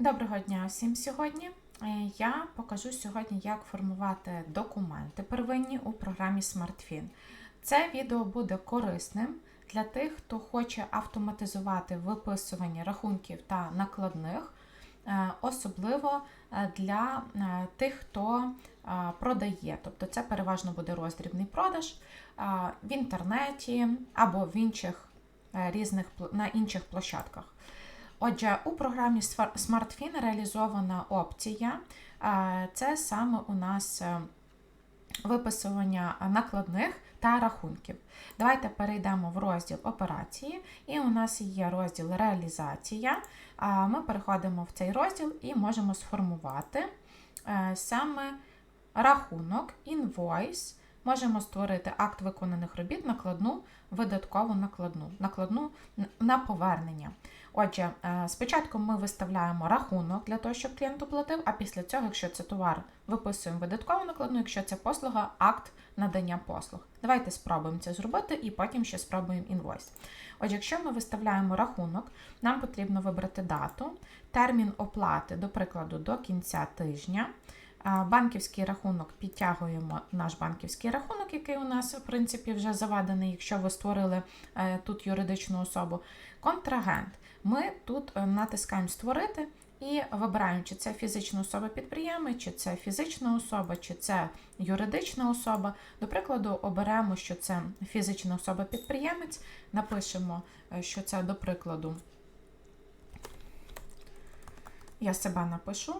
Доброго дня всім сьогодні. Е, Я покажу сьогодні, як формувати документи первинні у програмі SmartFin. Це відео буде корисним для тих, хто хоче автоматизувати виписування рахунків та накладних, е, особливо е, для тих, хто продає. Тобто це переважно буде роздрібний продаж в інтернеті або в інших різних на інших площадках. Отже, у програмі SmartFin реалізована опція. Е, Це саме у нас е, виписування накладних та рахунків. Давайте перейдемо в розділ операції, і у нас є розділ реалізація. Ми переходимо в цей розділ і можемо сформувати е, саме рахунок, інвойс. Можемо створити акт виконаних робіт, накладну, видаткову накладну, накладну на повернення. Отже, е, спочатку ми виставляємо рахунок для того, щоб клієнт оплатив, а після цього, якщо це товар, виписуємо видаткову накладну, якщо це послуга, акт надання послуг. Давайте спробуємо це зробити і потім ще спробуємо інвойс. Отже, якщо ми виставляємо рахунок, нам потрібно вибрати дату, термін оплати, до прикладу, до кінця тижня. Банківський рахунок підтягуємо наш банківський рахунок, який у нас, в принципі, вже заведений, якщо ви створили е, тут юридичну особу. Контрагент. Ми тут е, натискаємо Створити і вибираємо, чи це фізична особа підприємець, чи це фізична особа, чи це юридична особа. До прикладу, оберемо, що це фізична особа підприємець, напишемо, е, що це до прикладу. Я себе напишу.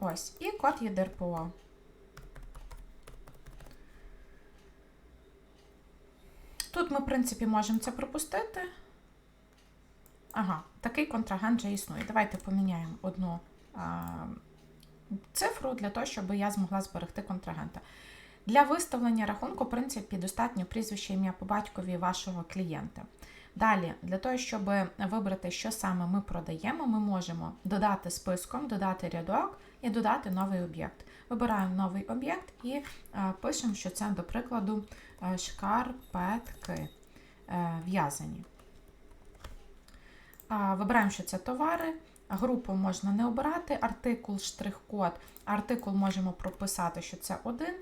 Ось, і код ЄДРПО. Тут ми, в принципі, можемо це пропустити. Ага, такий контрагент вже існує. Давайте поміняємо одну а, цифру для того, щоб я змогла зберегти контрагента. Для виставлення рахунку, в принципі, достатньо прізвище ім'я по батькові вашого клієнта. Далі, для того, щоб вибрати, що саме ми продаємо, ми можемо додати списком, додати рядок і додати новий об'єкт. Вибираємо новий об'єкт і е, пишемо, що це, до прикладу, е, шкарпетки е, в'язані. Вибираємо, що це товари. Групу можна не обирати, артикул, штрих-код. Артикул можемо прописати, що це один,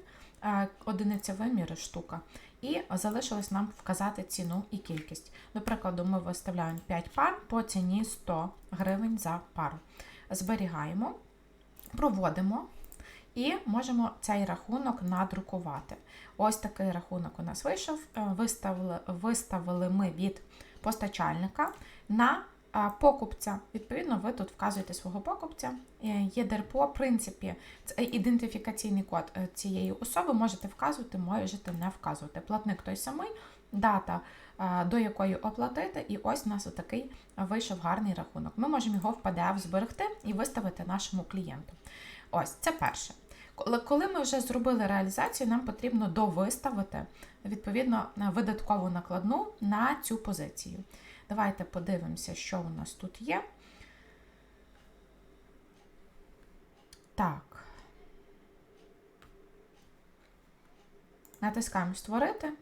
одиниця виміри штука. І залишилось нам вказати ціну і кількість. До прикладу, ми виставляємо 5 пар по ціні 100 гривень за пару. Зберігаємо, проводимо і можемо цей рахунок надрукувати. Ось такий рахунок у нас вийшов. Е, Виставили, виставили ми від постачальника на покупця. Відповідно, ви тут вказуєте свого покупця. Е, Є ДРПО, в принципі, це ідентифікаційний код е, цієї особи можете вказувати, можете не вказувати. Платник той самий, дата, до якої оплатити, і ось у нас отакий вийшов гарний рахунок. Ми можемо його в PDF зберегти і виставити нашому клієнту. Ось це перше. Коли- ми вже зробили реалізацію, нам потрібно довиставити відповідно видаткову накладну на цю позицію. Давайте подивимося, що у нас тут є. Так. Натискаємо Створити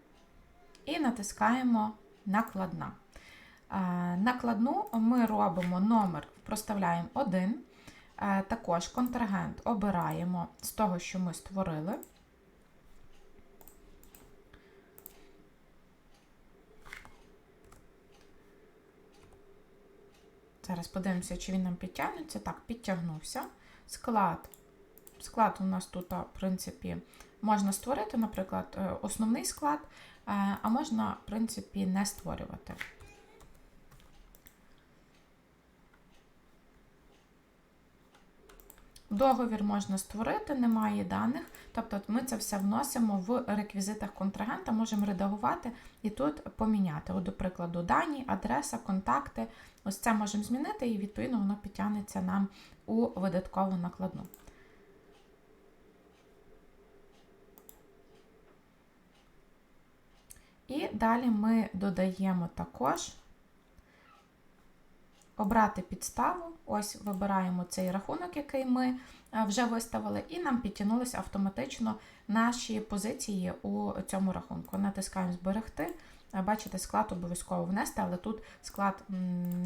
і натискаємо Накладна. Е, Накладну ми робимо номер, проставляємо 1. Е, Також контрагент обираємо з того, що ми створили. Зараз подивимося, чи він нам підтягнеться. Так, підтягнувся. Склад. Склад у нас тут, в принципі, можна створити, наприклад, е, основний склад, е, а можна, в принципі, не створювати. Договір можна створити, немає даних. Тобто ми це все вносимо в реквізитах контрагента, можемо редагувати і тут поміняти. От, до прикладу, дані, адреса, контакти. Ось це можемо змінити, і відповідно воно підтягнеться нам у видаткову накладну. І далі ми додаємо також обрати підставу. Ось вибираємо цей рахунок, який ми е, вже виставили, і нам підтягнулися автоматично наші позиції у цьому рахунку. Натискаємо зберегти. Е, Бачите, склад обов'язково внести, але тут склад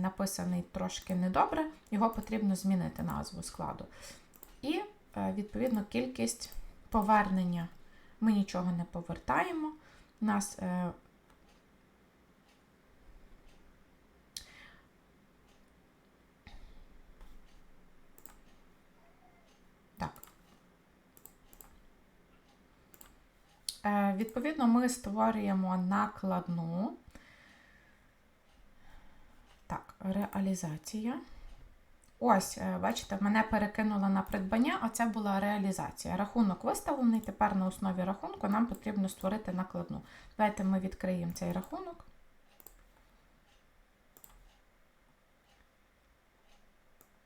написаний трошки недобре, його потрібно змінити назву складу. І, е, відповідно, кількість повернення ми нічого не повертаємо. У нас Відповідно, ми створюємо накладну. Так, реалізація. Ось, е, бачите, мене перекинуло на придбання, а це була реалізація. Рахунок виставлений. Тепер на основі рахунку нам потрібно створити накладну. Давайте ми відкриємо цей рахунок.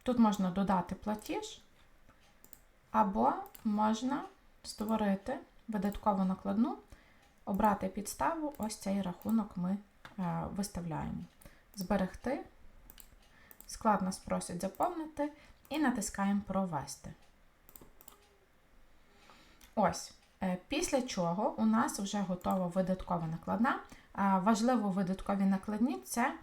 Тут можна додати платіж, або можна створити видаткову накладну, обрати підставу, ось цей рахунок ми е, виставляємо. Зберегти. Склад нас просить заповнити і натискаємо Провести. Ось. Е, Після чого у нас вже готова видаткова накладна. Е, Важливо в видатковій накладні це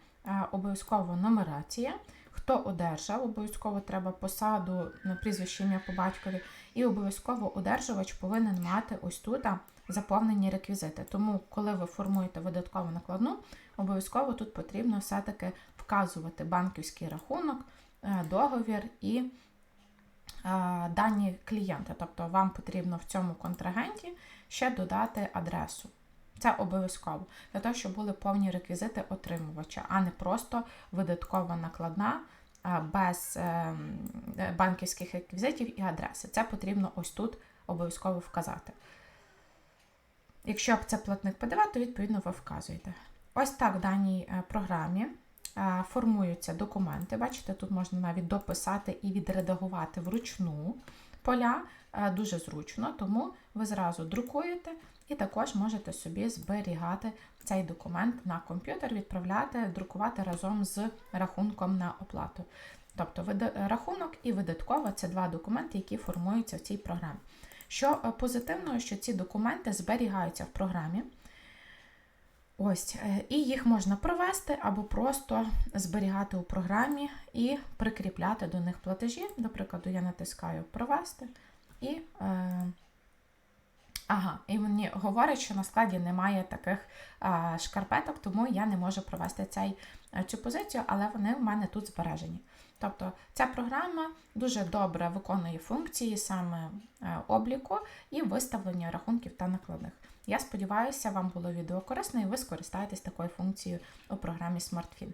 обов'язково нумерація. Хто одержав, обов'язково треба посаду, ну, прізвище ім'я по батькові, і обов'язково одержувач повинен мати ось тут заповнені реквізити. Тому, коли ви формуєте видаткову накладну, обов'язково тут потрібно все-таки вказувати банківський рахунок, е, договір і е, дані клієнта. Тобто вам потрібно в цьому контрагенті ще додати адресу. Це обов'язково для того, щоб були повні реквізити отримувача, а не просто видаткова накладна без е, банківських реквізитів і адреси. Це потрібно ось тут обов'язково вказати. Якщо це платник ПДВ, то відповідно ви вказуєте. Ось так в даній е, програмі е, формуються документи. Бачите, тут можна навіть дописати і відредагувати вручну поля. Е, Дуже зручно, тому ви зразу друкуєте і також можете собі зберігати цей документ на комп'ютер, відправляти, друкувати разом з рахунком на оплату. Тобто рахунок і видаткова це два документи, які формуються в цій програмі. Що е, позитивного, що ці документи зберігаються в програмі. Ось, е, і їх можна провести або просто зберігати у програмі і прикріпляти до них платежі. До прикладу, я натискаю Провести і. Ага, і мені говорять, що на складі немає таких а, шкарпеток, тому я не можу провести цей, е, цю позицію, але вони в мене тут збережені. Тобто ця програма дуже добре виконує функції саме е, обліку і виставлення рахунків та накладних. Я сподіваюся, вам було відео корисне і ви скористаєтесь такою функцією у програмі SmartFin.